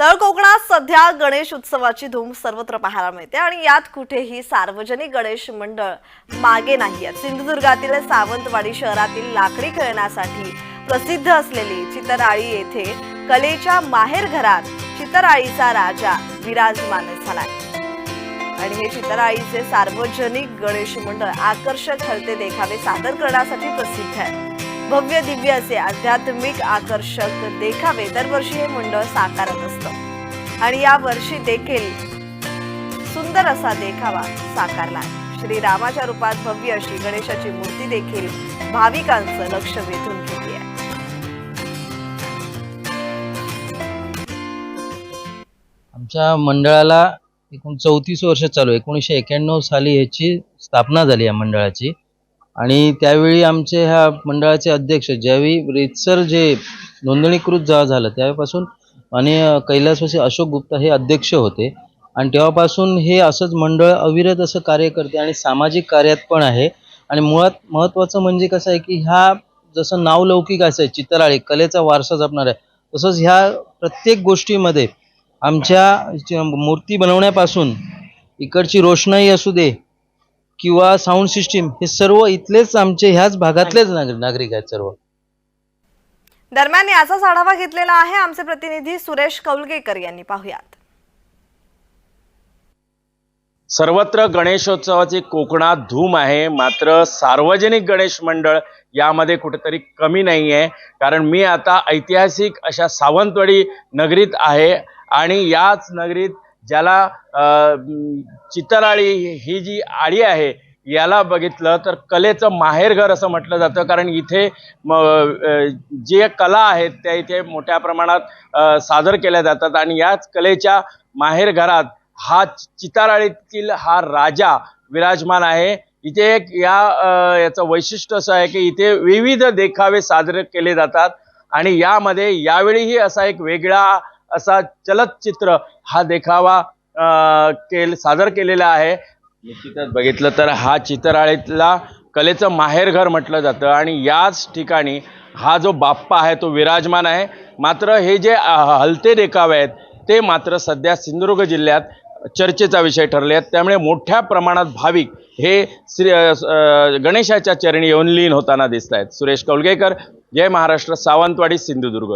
तळ कोकणात सध्या गणेश उत्सवाची धूम सर्वत्र पाहायला मिळते आणि यात कुठेही सार्वजनिक गणेश मंडळ मागे नाही आहेत. सिंधुदुर्गातील सावंतवाडी शहरातील लाकडी खेळण्यासाठी प्रसिद्ध असलेली चितराळी येथे कलेच्या माहेर घरात चितराळीचा राजा विराजमान झालाय. आणि हे चितराळीचे सार्वजनिक गणेश मंडळ आकर्षक ठरते देखावे सादर करण्यासाठी प्रसिद्ध आहे. भव्य दिव्य असे आध्यात्मिक आकर्षक देखावे दरवर्षी हे मंडळ साकारत असतं. आणि या वर्षी देखील सुंदर असा देखावा साकारला श्री रामाच्या रूपात भव्य अशी गणेशाची मूर्ती देखील भाविकांचं लक्ष वेधून घेतली आहे. आमच्या मंडळाला एकूण चौतीस वर्ष चालू एकोणीसशे एक्याण्णव साली ह्याची स्थापना झाली या मंडळाची. आणि त्यावेळी आमचे ह्या मंडळाचे अध्यक्ष ज्यावेळी रीतसर जे नोंदणीकृत जेव्हा झालं त्यावेळेपासून आणि कैलासवासी अशोक गुप्ता हे अध्यक्ष होते. आणि तेव्हापासून हे असंच मंडळ अविरत असं कार्य करते आणि सामाजिक कार्यात पण आहे. आणि मुळात महत्त्वाचं म्हणजे कसं आहे की ह्या जसं नावलौकिक असं आहे चितराळी कलेचा वारसा जपणार आहे तसंच ह्या प्रत्येक गोष्टीमध्ये आमच्या मूर्ती बनवण्यापासून इकडची रोषणाई असू दे किंवा साऊंड सिस्टीम हे सर्व इथलेच आमचे ह्याच भागातलेच नागरिक आहेत सर्व. दरम्यान याचाच आढावा घेतलेला आहे आमचे प्रतिनिधी सुरेश कौलगेकर यांनी. पाहुयात. सर्वत्र गणेशोत्सवाची कोकणात धूम आहे. मात्र सार्वजनिक गणेश मंडळ यामध्ये कुठेतरी कमी नाही आहे कारण मी आता ऐतिहासिक अशा सावंतवाडी नगरीत आहे आणि याच नगरीत ज्याला चितराळी ही जी आळी आहे याला बघितलं तर कलेचं माहेरघर असं म्हटलं जातं. कारण इथे म जे कला आहेत त्या इथे मोठ्या प्रमाणात सादर केल्या जातात. आणि याच कलेच्या माहेरघरात हा चिताराळीतील हा राजा विराजमान आहे. इथे एक या याचं वैशिष्ट्य असं आहे की इथे विविध देखावे साजरे केले जातात. आणि यामध्ये यावेळीही असा एक वेगळा असा चलचित्र हा देखावा केल सादर केलेला आहे. निश्चितच बघितलं तर हा चितराळीतला कलेचं माहेरघर म्हटलं जातं आणि याच ठिकाणी हा जो बाप्पा आहे तो विराजमान आहे. मात्र हे जे हलते देखावे आहेत ते मात्र सध्या सिंधुदुर्ग जिल्ह्यात चर्चेचा विषय ठरले आहेत. त्यामुळे मोठ्या प्रमाणात भाविक हे श्री गणेशाच्या चरणी येऊन लीन होताना दिसत आहेत सुरेश कौलगेकर जय महाराष्ट्र सावंतवाडी सिंधुदुर्ग.